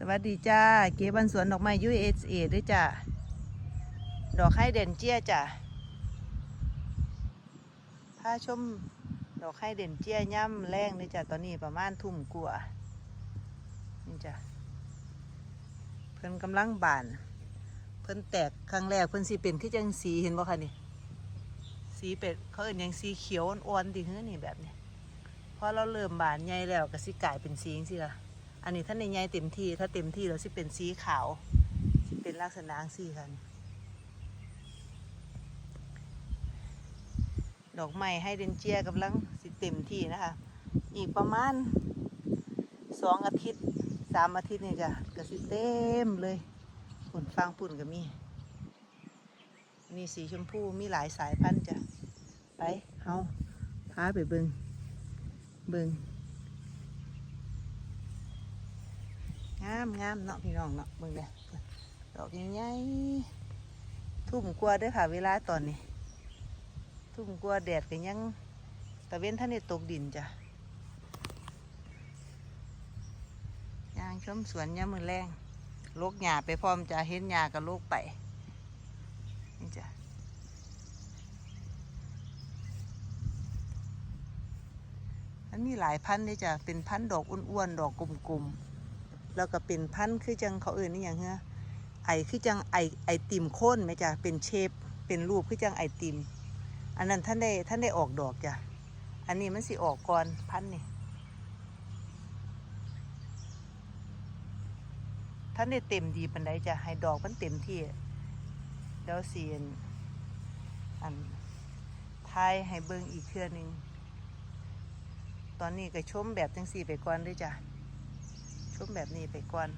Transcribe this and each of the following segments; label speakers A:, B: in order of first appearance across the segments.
A: สวัสดีจ้า เก๋บันสวนดอกไม้ USA ด้วยจ้าดอกไห้เด่นเจี้ยจ้าพาชมดอกไห้เด่นเจี้ยย่ำแรงด้วยจ้าตอนนี้ประมาณทุ่มกว่านี่จ้าเพิ่นกำลังบาน เพิ่นแตกครั้งแรกเพิ่นสีเป็นคือจังสีเห็นบ่คะนี่สีเป็ดเขาเอิ้นยังสีเขียวอ่อนๆดิเฮ้อนี่แบบนี้พอเราเริ่มบานใหญ่แล้วก็สิกลายเป็นสีจังซี่ล่ะ อันนี้ถ้าในใหญ่เต็มที่ถ้าเต็มที่แล้วสิเป็นสีขาวสิเป็นลักษณะสีค่ะนี่ดอกไม้ให้เดนเจียกำลังสิเต็มที่นะคะ อีกประมาณสองอาทิตย์สามอาทิตย์นี่จ้ะก็สิเต็มเลยฝุ่นฟางปุ่นก็มีมีสีชมพูมีหลายสายพันธุ์จ้ะ ไปเฮาพาไปเบิงเบิง งามงามเนาะพี่น้องเนาะเบิ่งเด้ดอกใหญ่ๆทุ่มกลัวาด้วยค่ะเวลาตอนนี้ ทุ่มกลัวาแดดก็ยังตะเว้นท่านได้ตกดินจ้ะยางชมสวนยามมือแรงลกหญ้าไปพร้อมจะเห็นหญ้ากับลกไปนี่จ้ะมันมีหลายพันธุ์เลยจ้ะเป็นพันธุ์ดอกอ้วนๆดอกกลมๆ แล้วก็เป็นพันคือจังเขาเอื่นนี่อย่างเงี้ยไอคือจังไอไอติมโค่นไหมจ้ะเป็นเชฟเป็นรูปคือจังไอติม อันนั้นท่านได้ท่านได้ออกดอกจ้ะอันนี้มันสิออกก่อนพันนี่ท่านได้เต็มดีปันใดจ้ะให้ดอกมันเต็มที่แล้วเสียนอันทายให้เบิ่งอีกเทื่อหนึง ตอนนี้ก็ชมแบบจังสี่ไปก่อนด้วยจ้ะ ชมแบบนี้ไปก่อน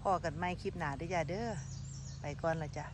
A: พอกันไม่คลิปหนาด้วยจ้าเด้อ ไปก่อนละจ้ะ